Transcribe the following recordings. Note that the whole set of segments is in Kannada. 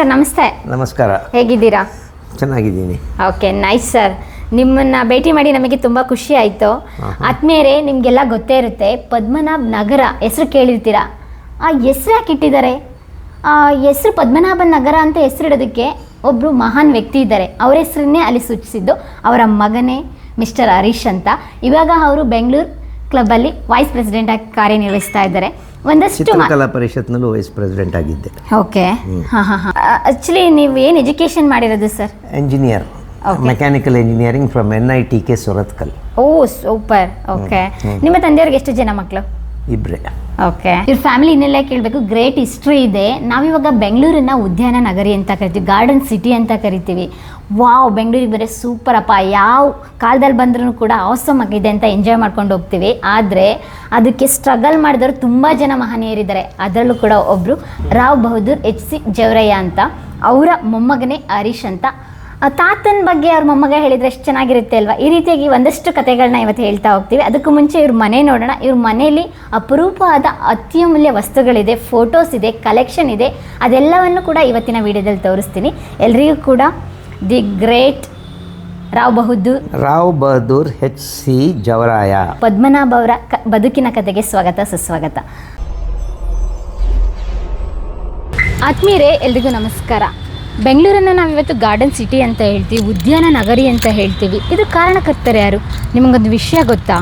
ಸರ್ ನಮಸ್ತೆ. ನಮಸ್ಕಾರ. ಹೇಗಿದ್ದೀರಾ? ಚೆನ್ನಾಗಿದ್ದೀನಿ. Okay nice sir. ನಿಮ್ಮನ್ನ ಭೇಟಿ ಮಾಡಿ ನಮಗೆ ತುಂಬಾ ಖುಷಿ ಆಯ್ತು. ಆತ್ಮೀಯರೇ ನಿಮಗೆಲ್ಲ ಗೊತ್ತೇ ಇರುತ್ತೆ ಪದ್ಮನಾಭ ನಗರ ಹೆಸರು ಕೇಳಿರ್ತೀರಾ? ಆ ಹೆಸರು ಯಾಕೆ ಇಟ್ಟಿದ್ದಾರೆ? ಆ ಹೆಸರು ಪದ್ಮನಾಭ ನಗರ ಅಂತ ಹೆಸರಿಡೋದಕ್ಕೆ ಒಬ್ಬರು ಮಹಾನ್ ವ್ಯಕ್ತಿ ಇದ್ದಾರೆ. ಅವರ ಹೆಸರನ್ನೇ ಅಲ್ಲಿ ಸೂಚಿಸಿದ್ದು ಅವರ ಮಗನೇ ಮಿಸ್ಟರ್ ಹರೀಶ್ ಅಂತ. ಇವಾಗ ಅವರು ಬೆಂಗಳೂರು ಕ್ಲಬ್ಬಲ್ಲಿ ವೈಸ್ ಪ್ರೆಸಿಡೆಂಟ್ ಆಗಿ ಕಾರ್ಯನಿರ್ವಹಿಸ್ತಾ ಇದ್ದಾರೆ. ಒಂದಷ್ಟು ಚಿತ್ರಕಲಾ ಪರಿಷತ್ನಲ್ಲೂ ವೈಸ್ ಪ್ರೆಸಿಡೆಂಟ್ ಆಗಿದ್ದೆ. ಓಕೆ ಹಾಂ ಹಾಂ ಹಾಂ. ಆ್ಯಕ್ಚುಲಿ ನೀವು ಏನು ಎಜುಕೇಷನ್ ಮಾಡಿರೋದು sir engineer. Mechanical engineering from N I T K Surathkal oh super okay ನಿಮ್ಮ ತಂದೆಯವ್ರಿಗೆ ಎಷ್ಟು ಜನ ಮಕ್ಕಳು ಇಬ್ಬರೇ ಓಕೆ ಇವ್ರ ಫ್ಯಾಮಿಲಿ ಇನ್ನೆಲ್ಲ ಕೇಳಬೇಕು ಗ್ರೇಟ್ ಹಿಸ್ಟ್ರಿ ಇದೆ. ನಾವಿವಾಗ ಬೆಂಗಳೂರನ್ನ ಉದ್ಯಾನ ನಗರಿ ಅಂತ ಕರಿತೀವಿ ಗಾರ್ಡನ್ ಸಿಟಿ ಅಂತ ಕರಿತೀವಿ. ವಾವ್, ಬೆಂಗಳೂರಿಗೆ ಬರೀ ಸೂಪರ್ ಅಪ್ಪ. ಯಾವ ಕಾಲದಲ್ಲಿ ಬಂದ್ರೂ ಕೂಡ ಅವಸಮ್ ಆಗಿದೆ ಅಂತ ಎಂಜಾಯ್ ಮಾಡ್ಕೊಂಡು ಹೋಗ್ತೀವಿ. ಆದರೆ ಅದಕ್ಕೆ ಸ್ಟ್ರಗಲ್ ಮಾಡಿದವರು ತುಂಬ ಜನ ಮಹನೀಯರಿದ್ದಾರೆ. ಅದರಲ್ಲೂ ಕೂಡ ಒಬ್ಬರು ರಾವ್ ಬಹದ್ದೂರ್ ಎಚ್ ಸಿ ಜವರಯ್ಯ ಅಂತ. ಅವರ ಮೊಮ್ಮಗನೇ ಹರೀಶ್ ಅಂತ. ತಾತನ ಬಗ್ಗೆ ಅವ್ರ ಮೊಮ್ಮಗ ಹೇಳಿದರೆ ಎಷ್ಟು ಚೆನ್ನಾಗಿರುತ್ತೆ ಅಲ್ವಾ? ಈ ರೀತಿಯಾಗಿ ಒಂದಷ್ಟು ಕಥೆಗಳನ್ನ ಇವತ್ತು ಹೇಳ್ತಾ ಹೋಗ್ತೀವಿ. ಅದಕ್ಕೂ ಮುಂಚೆ ಇವ್ರ ಮನೆ ನೋಡೋಣ. ಇವ್ರ ಮನೆಯಲ್ಲಿ ಅಪರೂಪವಾದ ಅತ್ಯಮೂಲ್ಯ ವಸ್ತುಗಳಿದೆ ಫೋಟೋಸ್ ಇದೆ ಕಲೆಕ್ಷನ್ ಇದೆ. ಅದೆಲ್ಲವನ್ನು ಕೂಡ ಇವತ್ತಿನ ವಿಡಿಯೋದಲ್ಲಿ ತೋರಿಸ್ತೀನಿ. ಎಲ್ರಿಗೂ ಕೂಡ the great Rao Bahadur. Rao Bahadur H C Javaraya. Padmanabha ಅವರ ಕ ಬದುಕಿನ ಕಥೆಗೆ ಸ್ವಾಗತ ಸುಸ್ವಾಗತ. ಆತ್ಮೀಯರೇ ಎಲ್ರಿಗೂ ನಮಸ್ಕಾರ. ಬೆಂಗಳೂರನ್ನು ನಾವಿವತ್ತು ಗಾರ್ಡನ್ ಸಿಟಿ ಅಂತ ಹೇಳ್ತೀವಿ ಉದ್ಯಾನ ನಗರಿ ಅಂತ ಹೇಳ್ತೀವಿ. ಇದು ಕಾರಣಕರ್ತರು ಯಾರು? ನಿಮಗೊಂದು ವಿಷಯ ಗೊತ್ತಾ?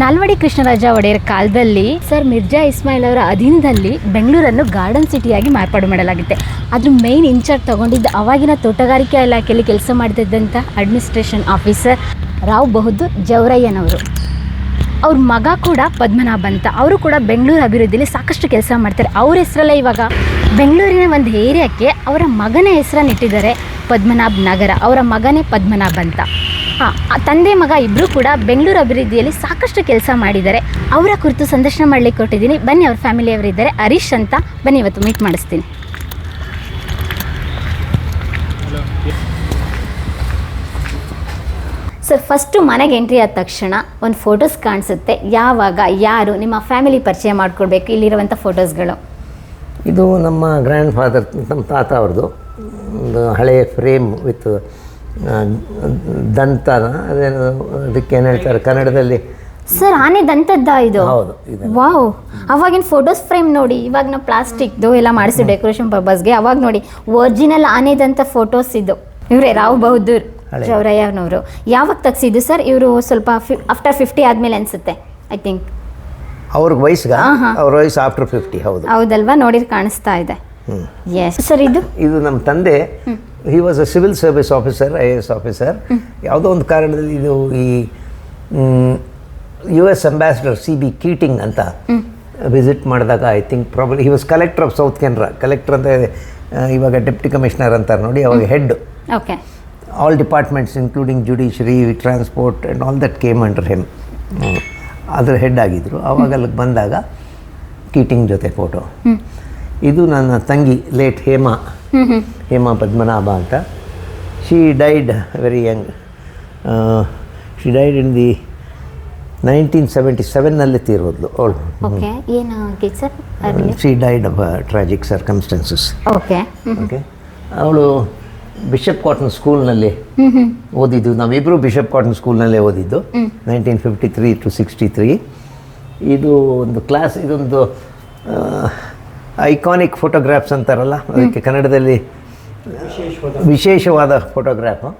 ನಾಲ್ವಡಿ ಕೃಷ್ಣರಾಜ ಒಡೆಯರ್ ಕಾಲದಲ್ಲಿ ಸರ್ ಮಿರ್ಜಾ ಇಸ್ಮಾಯಿಲ್ ಅವರ ಅಧೀನದಲ್ಲಿ ಬೆಂಗಳೂರನ್ನು ಗಾರ್ಡನ್ ಸಿಟಿಯಾಗಿ ಮಾರ್ಪಾಡು ಮಾಡಲಾಗುತ್ತೆ. ಅದ್ರ ಮೇನ್ ಇನ್ಚಾರ್ಜ್ ತಗೊಂಡಿದ್ದ ಅವಾಗಿನ ತೋಟಗಾರಿಕೆ ಇಲಾಖೆಯಲ್ಲಿ ಕೆಲಸ ಮಾಡ್ತಿದ್ದಂಥ ಅಡ್ಮಿನಿಸ್ಟ್ರೇಷನ್ ಆಫೀಸರ್ ರಾವ್ ಬಹದ್ದೂರ್ ಜವರಯ್ಯನವರು ಅವ್ರ ಮಗ ಕೂಡ ಪದ್ಮನಾಭ ಅಂತ. ಅವರು ಕೂಡ ಬೆಂಗಳೂರು ಅಭಿವೃದ್ಧಿಲಿ ಸಾಕಷ್ಟು ಕೆಲಸ ಮಾಡ್ತಾರೆ. ಅವ್ರ ಹೆಸರಲ್ಲೇ ಇವಾಗ? ಬೆಂಗಳೂರಿನ ಒಂದು ಏರಿಯಾಕ್ಕೆ ಅವರ ಮಗನ ಹೆಸರನ್ನಿಟ್ಟಿದ್ದಾರೆ ಪದ್ಮನಾಭ್ ನಗರ. ಅವರ ಮಗನೇ ಪದ್ಮನಾಭ್ ಅಂತ. ತಂದೆ ಮಗ ಇಬ್ಬರು ಕೂಡ ಬೆಂಗಳೂರು ಅಭಿವೃದ್ಧಿಯಲ್ಲಿ ಸಾಕಷ್ಟು ಕೆಲಸ ಮಾಡಿದ್ದಾರೆ. ಅವರ ಕುರಿತು ಸಂದರ್ಶನ ಮಾಡಲಿಕ್ಕೆ ಕೊಟ್ಟಿದ್ದೀನಿ. ಬನ್ನಿ, ಅವ್ರ ಫ್ಯಾಮಿಲಿಯವರಿದ್ದಾರೆ ಹರೀಶ್ ಅಂತ. ಬನ್ನಿ, ಇವತ್ತು ಮೀಟ್ ಮಾಡಿಸ್ತೀನಿ. ಸರ್ ಫಸ್ಟು ಮನೆಗೆ ಎಂಟ್ರಿ ಆದ ತಕ್ಷಣ ಒಂದು ಫೋಟೋಸ್ ಕಾಣಿಸುತ್ತೆ. ಯಾವಾಗ, ಯಾರು, ನಿಮ್ಮ ಫ್ಯಾಮಿಲಿ ಪರಿಚಯ ಮಾಡ್ಕೊಡ್ಬೇಕು ಇಲ್ಲಿರುವಂಥ ಫೋಟೋಸ್ಗಳು ಇದು ನಮ್ಮ ಗ್ರ್ಯಾಂಡ್ ಫಾದರ್ ನಮ್ಮ ತಾತ ಅವ್ರದ್ದು. ಒಂದು ಹಳೆಯ ಫ್ರೇಮ್ ವಿತ್ ದಂತನ ಅದೇನು ಅದಕ್ಕೆ ಏನು ಹೇಳ್ತಾರೆ ಕನ್ನಡದಲ್ಲಿ? ಸರ್ ಆನೆ ದಂತದ್ದ ಇದು? ಹೌದು ಇದೆ ವಾವ್. ಅವಾಗಿನ ಫೋಟೋಸ್ ಫ್ರೇಮ್ ನೋಡಿ ಇವಾಗ ನಾವು ಪ್ಲಾಸ್ಟಿಕ್ದು ಎಲ್ಲ ಮಾಡಿಸಿ ಡೆಕೋರೇಷನ್ ಪರ್ಪಸ್ಗೆ ಅವಾಗ ನೋಡಿ ಒರಿಜಿನಲ್ ಆನೆದಂಥ ಫೋಟೋಸ್ ಇದು. ಇವರೇ ರಾವ್ ಬಹದ್ದೂರ್. ಜವರಯ್ಯನವರು ಯಾವಾಗ ತೆಗ್ಸಿದ್ದು ಸರ್? ಇವರು ಸ್ವಲ್ಪ ಆಫ್ಟರ್ ಫಿಫ್ಟಿ ಆದಮೇಲೆ ಅನಿಸುತ್ತೆ ಐ ಥಿಂಕ್ ಅವ್ರಿಗೆ ವಯಸ್ಸಿಗೆ. ಅವ್ರ ವಯಸ್ಸು ಆಫ್ಟರ್ ಫಿಫ್ಟಿ ಹೌದು. ಹೌದಲ್ವಾ? ನೋಡಿ ಕಾಣಿಸ್ತಾ ಇದೆ. ಎಸ್ ಸರ್ ಇದು? ಇದು ನಮ್ಮ ತಂದೆ he was a civil service officer I A S officer ಯಾವುದೋ ಒಂದು ಕಾರಣದಲ್ಲಿ ಇದು ಈ U S ambassador C B Keating ಅಂತ ವಿಸಿಟ್ ಮಾಡಿದಾಗ I think problem he was collector of South Canara collector ಅಂತ ಆ, ಇವಾಗ ಡೆಪ್ಟಿ ಕಮಿಷನರ್ ಅಂತಾರೆ ನೋಡಿ ಅವಾಗ head okay all departments including judiciary transport and all that came under him. ಅದ್ರ ಹೆಡ್ ಆಗಿದ್ದರು ಆವಾಗ ಅಲ್ಲಿಗೆ ಬಂದಾಗ ಕೀಟಿಂಗ್ ಜೊತೆ ಫೋಟೋ ಇದು ನನ್ನ ತಂಗಿ ಲೇಟ್ ಹೇಮಾ. ಹೇಮಾ ಪದ್ಮನಾಭ ಅಂತ. She died very young she died in the nineteen seventy ಸೆವೆನ್ನಲ್ಲಿ ತೀರೋದ್ಲು ಅವಳು. She died of tragic circumstances okay okay ಅವಳು ಬಿಷಪ್ ಕಾಟನ್ ಸ್ಕೂಲ್ನಲ್ಲಿ ಓದಿದ್ದು. ನಾವಿಬ್ಬರು ಬಿಷಪ್ ಕಾಟನ್ ಸ್ಕೂಲ್ನಲ್ಲೇ ಓದಿದ್ದು. Nineteen fifty three to sixty three ಇದು ಒಂದು ಕ್ಲಾಸ್ ಇದೊಂದು ಐಕಾನಿಕ್ ಫೋಟೋಗ್ರಾಫ್ಸ್ ಅಂತಾರಲ್ಲ? ಅದಕ್ಕೆ ಕನ್ನಡದಲ್ಲಿ ವಿಶೇಷವಾದ ಫೋಟೋಗ್ರಾಫ್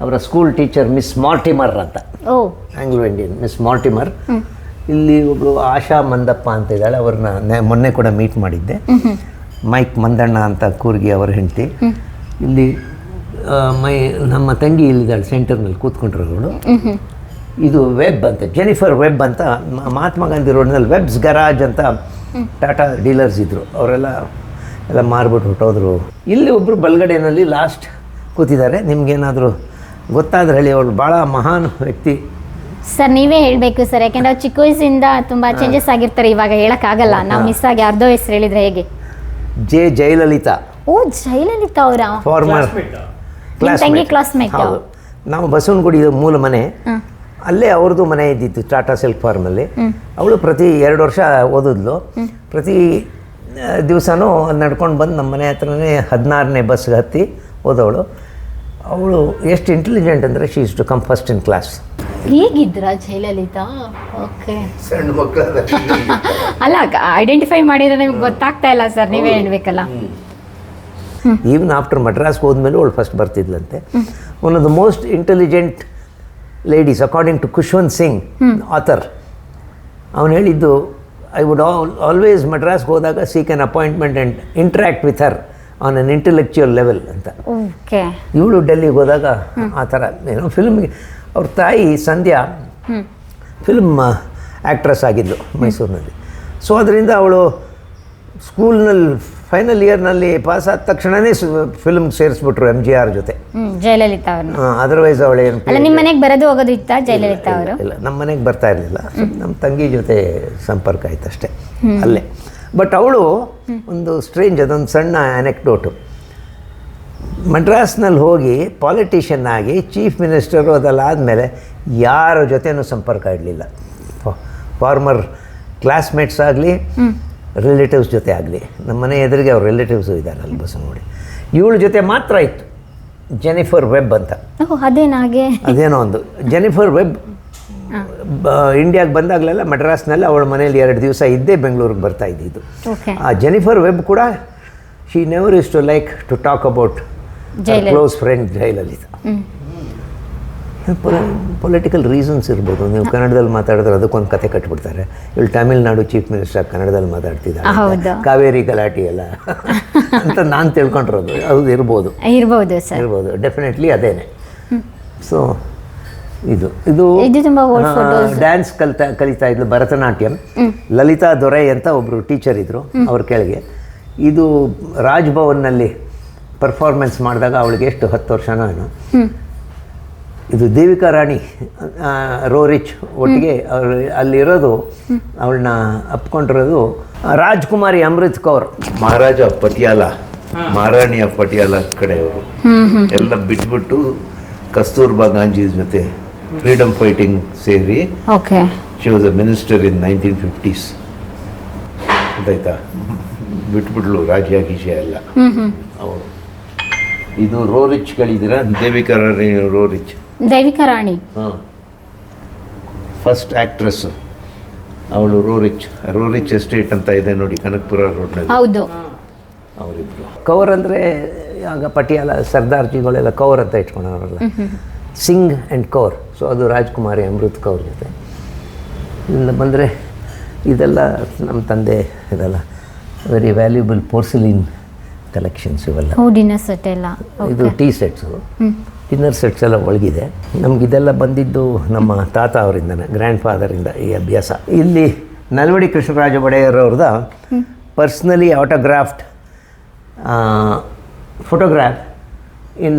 ಅವರ ಸ್ಕೂಲ್ ಟೀಚರ್ ಮಿಸ್ ಮಾರ್ಟಿಮರ್ ಅಂತ. ಓ. ಆಂಗ್ಲೋ ಇಂಡಿಯನ್ ಮಿಸ್ ಮಾರ್ಟಿಮರ್ ಇಲ್ಲಿ ಒಬ್ಬರು ಆಶಾ ಮಂದಪ್ಪ ಅಂತ ಇದ್ದಾಳೆ. ಅವ್ರನ್ನ ನೆ- ಮೊನ್ನೆ ಕೂಡ ಮೀಟ್ ಮಾಡಿದ್ದೆ. ಮೈಕ್ ಮಂದಣ್ಣ ಅಂತ ಕೂರ್ಗಿ ಅವರ ಹೆಂಡತಿ. ಇಲ್ಲಿ ಮೈ ನಮ್ಮ ತಂಗಿ ಇಲ್ಲಿದ್ದಾಳೆ ಸೆಂಟರ್ನಲ್ಲಿ ಕೂತ್ಕೊಂಡಿರೋಳು ಇದು ವೆಬ್ ಅಂತ ಜೆನಿಫರ್ ವೆಬ್ ಅಂತ ಮಹಾತ್ಮ ಗಾಂಧಿ ರೋಡ್ನಲ್ಲಿ ವೆಬ್ಸ್ ಗರಾಜ್ ಅಂತ ಟಾಟಾ ಡೀಲರ್ಸ್ ಇದ್ದರು ಅವರೆಲ್ಲ ಎಲ್ಲ ಮಾರ್ಬಿಟ್ಟು ಹೊಟ್ಟೋದ್ರು. ಇಲ್ಲಿ ಒಬ್ಬರು ಬಲ್ಗಡೆಯಲ್ಲಿ ಲಾಸ್ಟ್ ಕೂತಿದ್ದಾರೆ. ನಿಮ್ಗೇನಾದರೂ ಗೊತ್ತಾದ್ರೆ ಹೇಳಿ. ಅವಳು ಭಾಳ ಮಹಾನ್ ವ್ಯಕ್ತಿ. ಸರ್ ನೀವೇ ಹೇಳಬೇಕು ಸರ್ ಯಾಕೆಂದ್ರೆ ಅವ್ರು ಚಿಕ್ಕ ವಯಸ್ಸಿಂದ ತುಂಬಾ ಚೇಂಜಸ್ ಆಗಿರ್ತಾರೆ. ಇವಾಗ ಹೇಳೋಕ್ಕಾಗಲ್ಲ. ನಾವು ಮಿಸ್ ಆಗಿ ಅರ್ಧ ಹೆಸರು ಹೇಳಿದ್ರೆ ಹೇಗೆ? ಜೆ ಜಯಲಲಿತಾ. ಓ ಜಯಲಲಿತಾ ಅವರ? ಫಾರ್ಮರ್ ಕ್ಲಾಸ್ಮೇಟ್ ತಂಗಿ. ಹೌದು. ನಾವು ಬಸವನಗುಡಿ ಮೂಲ ಮನೆ. ಅಲ್ಲೇ ಅವ್ರದ್ದು ಮನೆ ಇದ್ದಿತ್ತು ಟಾಟಾ ಸಿಲ್ಕ್ ಫಾರ್ಮಲ್ಲಿ ಅವಳು ಪ್ರತಿ ಎರಡು ವರ್ಷ ಓದಿದ್ಲು. ಪ್ರತಿ ದಿವಸನೂ ನಡ್ಕೊಂಡು ಬಂದು ನಮ್ಮ ಮನೆ ಹತ್ರನೇ ಹದಿನಾರನೇ ಬಸ್ಗೆ ಹತ್ತಿ ಓದೋಳು ಅವಳು ಎಷ್ಟು ಇಂಟೆಲಿಜೆಂಟ್ ಅಂದರೆ she used to come first in class ಹೇಗಿದ್ರ Jayalalithaa okay ಸಣ್ಣ ಮಕ್ಕಳ ಅಲ್ಲ ಐಡೆಂಟಿಫೈ ಮಾಡಿದ್ರೆ ನಿಮ್ಗೆ ಗೊತ್ತಾಗ್ತಾ ಇಲ್ಲ ಸರ್ ನೀವೇ ಹೇಳ್ಬೇಕಲ್ಲ. ಈವನ್ ಆಫ್ಟರ್ ಮಡ್ರಾಸ್ಗೆ ಹೋದ್ಮೇಲೆ ಅವಳು first ಬರ್ತಿದ್ಲಂತೆ. One of the most intelligent ladies according to Khushwant Singh author ಅವನು ಹೇಳಿದ್ದು ಐ ವುಡ್ ಆಲ್ ಆಲ್ವೇಸ್ ಮಡ್ರಾಸ್ಗೆ ಹೋದಾಗ seek an appointment and interact with her on an intellectual level ಅಂತ. ಓಕೆ ಇವಳು ಡೆಲ್ಲಿಗೆ ಹೋದಾಗ ಆ ಥರ ಏನೋ ಫಿಲ್ಮ್ಗೆ ಅವ್ರ ತಾಯಿ ಸಂಧ್ಯಾ ಫಿಲ್ಮ್ ಆ್ಯಕ್ಟ್ರೆಸ್ ಆಗಿದ್ದು ಮೈಸೂರಿನಲ್ಲಿ. ಸೊ ಅದರಿಂದ ಅವಳು ಸ್ಕೂಲ್ನಲ್ಲಿ ಫೈನಲ್ ಇಯರ್ನಲ್ಲಿ ಪಾಸ್ ಆದ ತಕ್ಷಣನೇ ಫಿಲ್ಮ್ ಸೇರಿಸ್ಬಿಟ್ರು ಎಂ ಜಿ ಆರ್ ಜೊತೆ. ಜಯಲಲಿತಾ ಅವರು. ಅದರ್ವೈಸ್ ಅವಳೇನು ಅಲ್ಲ ನಿಮ್ಮ ಮನೆಗೆ ಬರೋದು ಹೋಗೋದು ಇತ್ತ ಜಯಲಲಿತಾ ಅವರು? ಇಲ್ಲ ನಮ್ಮ ಮನೆಗೆ ಬರ್ತಾ ಇರಲಿಲ್ಲ. ನಮ್ಮ ತಂಗಿ ಜೊತೆ ಸಂಪರ್ಕ ಆಯ್ತು ಅಷ್ಟೇ ಅಲ್ಲೇ. ಬಟ್ ಅವಳು ಒಂದು ಸ್ಟ್ರೇಂಜ್ ಅದೊಂದು ಸಣ್ಣ ಅನೆಕ್ಡೋಟು ಮಡ್ರಾಸ್ನಲ್ಲಿ ಹೋಗಿ ಪಾಲಿಟಿಷಿಯನ್ ಆಗಿ ಚೀಫ್ ಮಿನಿಸ್ಟರು ಅದೆಲ್ಲ ಆದಮೇಲೆ ಯಾರ ಜೊತೆನೂ ಸಂಪರ್ಕ ಇಡಲಿಲ್ಲ ಫಾರ್ಮರ್ ಕ್ಲಾಸ್ಮೇಟ್ಸ್ ಆಗಲಿ ರಿಲೇಟಿವ್ಸ್ ಜೊತೆ ಆಗಲಿ. ನಮ್ಮ ಮನೆ ಎದುರಿಗೆ ಅವ್ರ ರಿಲೇಟಿವ್ಸು ಇದ್ದಾರೆ ಅಲ್ಲಿ ಬಸ್ ನೋಡಿ. ಇವಳ ಜೊತೆ ಮಾತ್ರ ಇತ್ತು. ಜೆನಿಫರ್ ವೆಬ್ ಅಂತ. ಅದೇನಾಗೆ ಅದೇನೋ ಒಂದು. ಜೆನಿಫರ್ ವೆಬ್ ಇಂಡಿಯಾಗೆ ಬಂದಾಗಲೆಲ್ಲ ಮಡ್ರಾಸ್ನಲ್ಲಿ ಅವಳ ಮನೇಲಿ ಎರಡು ದಿವಸ ಇದ್ದೇ ಬೆಂಗಳೂರಿಗೆ ಬರ್ತಾ ಇದ್ದಿದ್ದು. ಆ ಜೆನಿಫರ್ ವೆಬ್ ಕೂಡ she never used to like to talk about. Close friend Jayalalithaa political reasons ಇರ್ಬೋದು. ನೀವು ಕನ್ನಡದಲ್ಲಿ ಮಾತಾಡಿದ್ರೆ ಅದಕ್ಕೊಂದು ಕತೆ ಕಟ್ಬಿಡ್ತಾರೆ. ಇಲ್ಲಿ ತಮಿಳ್ನಾಡು ಚೀಫ್ ಮಿನಿಸ್ಟರ್ ಕನ್ನಡದಲ್ಲಿ ಮಾತಾಡ್ತಿದ್ದಾರೆ. ಕಾವೇರಿ ಗಲಾಟೆ ಎಲ್ಲ ಅಂತ ನಾನು ತಿಳ್ಕೊಂಡಿರೋದು. ಅದು ಇರ್ಬೋದು. ಇರ್ಬೋದು ಸರ್. ಇರ್ಬೋದು. ಡೆಫಿನೆಟ್ಲಿ ಅದೇನೆ. ಸೊ ಇದು ಇದು. ಡ್ಯಾನ್ಸ್ ಕಲಿತಾ ಕಲಿತಾ ಇದ್ಲು ಭರತನಾಟ್ಯಂ. ಲಲಿತಾ ದೊರೆ ಅಂತ ಒಬ್ಬರು ಟೀಚರ್ ಇದ್ದರು ಅವ್ರ ಕೆಳಗೆ. ಇದು ರಾಜ್ಭವನ್ನಲ್ಲಿ ಪರ್ಫಾರ್ಮೆನ್ಸ್ ಮಾಡಿದಾಗ ಅವಳಿಗೆ ಎಷ್ಟು? ಹತ್ತು ವರ್ಷನೋ ಏನೋ. ಇದು ದೇವಿಕಾ ರಾಣಿ ರೋರಿಚ್ ಒಟ್ಟಿಗೆ ಅವ್ರು ಅಲ್ಲಿರೋದು ಅವಳನ್ನ ಅಪ್ಕೊಂಡಿರೋದು ರಾಜ್ಕುಮಾರಿ ಅಮೃತ್ ಕೌರ್ ಮಹಾರಾಜ ಪಟಿಯಾಲ ಮಹಾರಾಣಿ ಆಫ್ ಪಟಿಯಾಲ ಕಡೆಯವರು ಎಲ್ಲ ಬಿಟ್ಬಿಟ್ಟು ಕಸ್ತೂರ್ಬಾ ಗಾಂಧಿ ಜೊತೆ ಫ್ರೀಡಮ್ ಫೈಟಿಂಗ್ ಸೇರಿ okay. She was a minister in nineteen fifties ಗೊತ್ತಾಯ್ತಾ? ಬಿಟ್ಬಿಟ್ಲು ರಾಜ್ಯ ಗೀಜ್ಯ ಎಲ್ಲ ಅವರು ಇದು ರೋರಿಚ್ಗಳಿದ್ದೀರಾ? ದೇವಿಕಾ ರಾಣಿ ರೋರಿಚ್. ದೈವಿಕ ರಾಣಿ. ಹಾಂ. ಫಸ್ಟ್ ಆಕ್ಟ್ರೆಸ್ ಅವಳು ರೋರಿಚ್ ರೋರಿಚ್ ಎಸ್ಟೇಟ್ ಅಂತ ಇದೆ ನೋಡಿ ಕನಕಪುರ ರೋಡ್ನಲ್ಲಿ. ಹೌದು. ಅವರಿಬ್ರು. ಕೌರ್ ಅಂದರೆ ಆಗ ಪಟಿಯಾಲ ಸರ್ದಾರ್ಜಿಗಳೆಲ್ಲ ಕೌರ್ ಅಂತ ಇಟ್ಕೊಂಡವರಲ್ಲ. ಸಿಂಗ್ ಆ್ಯಂಡ್ ಕೌರ್ ಸೊ ಅದು ರಾಜ್ಕುಮಾರಿ ಅಮೃತ್ ಕೌರ್ ಜೊತೆ. ಇನ್ನು ಬಂದರೆ ಇದೆಲ್ಲ ನಮ್ಮ ತಂದೆ ಇದೆಲ್ಲ ವೆರಿ ವ್ಯಾಲ್ಯೂಬಲ್ ಪೋರ್ಸಿಲಿನ್ ಕಲೆಕ್ಷನ್ಸ್ ಇವೆಲ್ಲ. ಹೌ ಸೆಟ್ ಎಲ್ಲ ಇದು ಟೀ ಸೆಟ್ಸು ಡಿನ್ನರ್ ಸೆಟ್ಸ್ ಎಲ್ಲ ಒಳಗಿದೆ. ನಮಗಿದೆಲ್ಲ ಬಂದಿದ್ದು ನಮ್ಮ ತಾತ ಅವರಿಂದನೇ ಗ್ರ್ಯಾಂಡ್ ಫಾದರಿಂದ ಈ ಅಭ್ಯಾಸ. ಇಲ್ಲಿ ನಲ್ವಡಿ ಕೃಷ್ಣರಾಜ ಒಡೆಯರ್ ಅವ್ರದ್ದು personally autographed photograph in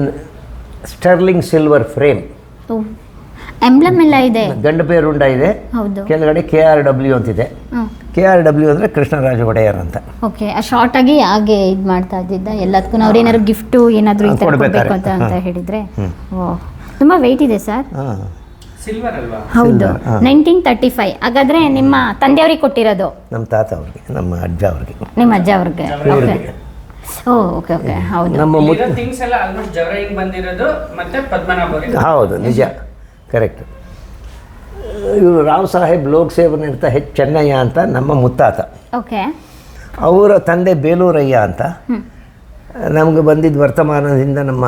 sterling silver frame emblem ಎಲ್ಲ ಇದೆ. ಗಂಡು ಪೇರುಂಡ ಇದೆ. ಹೌದು. ಕೆಳಗಡೆ ಕೆ ಆರ್ ಡಬ್ಲ್ಯೂ ಅಂತಿದೆ. ಕೆ ಆರ್ ಡಬ್ಲ್ಯೂ ಅಂದರೆ ಕೃಷ್ಣರಾಜ ಒಡೆಯರ್ ಅಂತ. ಓಕೆ ಆ ಶಾರ್ಟ್ ಆಗಿ ಹಾಗೆ ಇದು ಮಾಡ್ತಾ ಇದ್ದಿದ್ದ. ಎಲ್ಲದಕ್ಕೂ ಅವ್ರು ಏನಾದ್ರು ಗಿಫ್ಟು ಏನಾದ್ರು. ಕೊಡ್ಬೇಕು ಅಂತ ಅಂತ. ಹೇಳಿದ್ರೆ. ಓ ತುಂಬಾ ವೆಯ್ಟ್ ಇದೆ ಸರ್. ಸಿಲ್ವರ್ ಅಲ್ವಾ? ಹೌದು. ನೈನ್ಟೀನ್ ತರ್ಟಿ ಫೈವ್ ಹಾಗಾದ್ರೆ ನಿಮ್ಮ ತಂದೆಯವ್ರಿಗೆ ಕೊಟ್ಟಿರೋದು? ನಮ್ಮ ತಾತ ಅವ್ರಿಗೆ ನಮ್ಮ ಅಜ್ಜ ಅವ್ರಿಗೆ. ನಿಮ್ಮ ಅಜ್ಜ ಅವ್ರಿಗೆ. ಓಕೆ ಓಕೆ ಹೌದು. ನಮ್ಮ ಮುತ್ ಥಿಂಗ್ಸ್ ಎಲ್ಲ ಆಲ್ಮೋಸ್ಟ್ ಜವರಾಯಿಂಗ್ ಬಂದಿರೋದು ಮತ್ತೆ ಪದ್ಮನಾಭ ಅವರಿಗೆ. ಹೌದು ನಿಜ. ಕರೆಕ್ಟ್. ಇವರು ರಾವ್ ಸಾಹೇಬ್ ಲೋಕ್ ಸೇವಾ ನಿರತ ಹೆಚ್ ಚೆನ್ನಯ್ಯ ಅಂತ ನಮ್ಮ ಮುತ್ತಾತ. ಓಕೆ. ಅವರ ತಂದೆ ಬೇಲೂರಯ್ಯ ಅಂತ. ನಮಗೆ ಬಂದಿದ್ದ ವರ್ತಮಾನದಿಂದ ನಮ್ಮ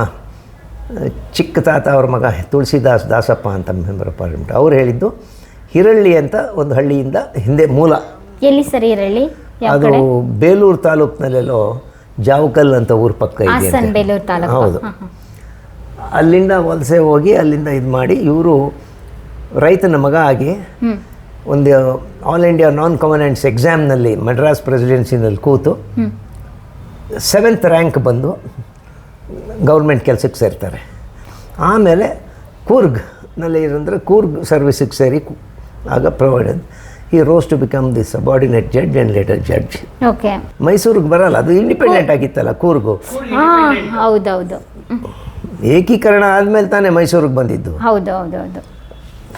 ಚಿಕ್ಕ ತಾತ ಅವ್ರ ಮಗ ತುಳಸಿದಾಸ್ ದಾಸಪ್ಪ ಅಂತ ಮೆಂಬರ್ ಆಫ್ ಪಾರ್ಲಿಮೆಂಟ್ ಅವ್ರು ಹೇಳಿದ್ದು ಹಿರಳ್ಳಿ ಅಂತ ಒಂದು ಹಳ್ಳಿಯಿಂದ ಹಿಂದೆ ಮೂಲ. ಎಲ್ಲಿ ಸರಿ ಹಿರಳ್ಳಿ? ಅದು ಬೇಲೂರು ತಾಲೂಕಿನಲ್ಲೆಲ್ಲೋ ಜಾವಕಲ್ ಅಂತ ಊರ ಪಕ್ಕ ಇದೆ ಹೌದು. ಅಲ್ಲಿಂದ ವಲಸೆ ಹೋಗಿ ಅಲ್ಲಿಂದ ಇದು ಮಾಡಿ ಇವರು ರೈತನ ಮಗ ಆಗಿ ಒಂದು ಆಲ್ ಇಂಡಿಯಾ ನಾನ್ ಕಮನೆಂಟ್ಸ್ ಎಕ್ಸಾಮ್ನಲ್ಲಿ ಮಡ್ರಾಸ್ ಪ್ರೆಸಿಡೆನ್ಸಿನಲ್ಲಿ ಕೂತು ಸೆವೆಂತ್ ರ್ಯಾಂಕ್ ಬಂದು ಗೌರ್ಮೆಂಟ್ ಕೆಲಸಕ್ಕೆ ಸೇರ್ತಾರೆ. ಆಮೇಲೆ ಕೂರ್ಗ್ನಲ್ಲಿ ಇರಂದ್ರೆ ಕೂರ್ಗ್ ಸರ್ವಿಸಿಗೆ ಸೇರಿ ಆಗ ಪ್ರೊವೈಡೆಡ್ ಈ rose to become the subordinate judge and later judge okay ಮೈಸೂರಿಗೆ ಬರಲ್ಲ ಅದು ಇಂಡಿಪೆಂಡೆಂಟ್ ಆಗಿತ್ತಲ್ಲ ಕೂರ್ಗು. ಹೌದೌದು. ಏಕೀಕರಣ ಆದಮೇಲೆ ತಾನೇ ಮೈಸೂರಿಗೆ ಬಂದಿದ್ದು. ಹೌದು ಹೌದು ಹೌದು.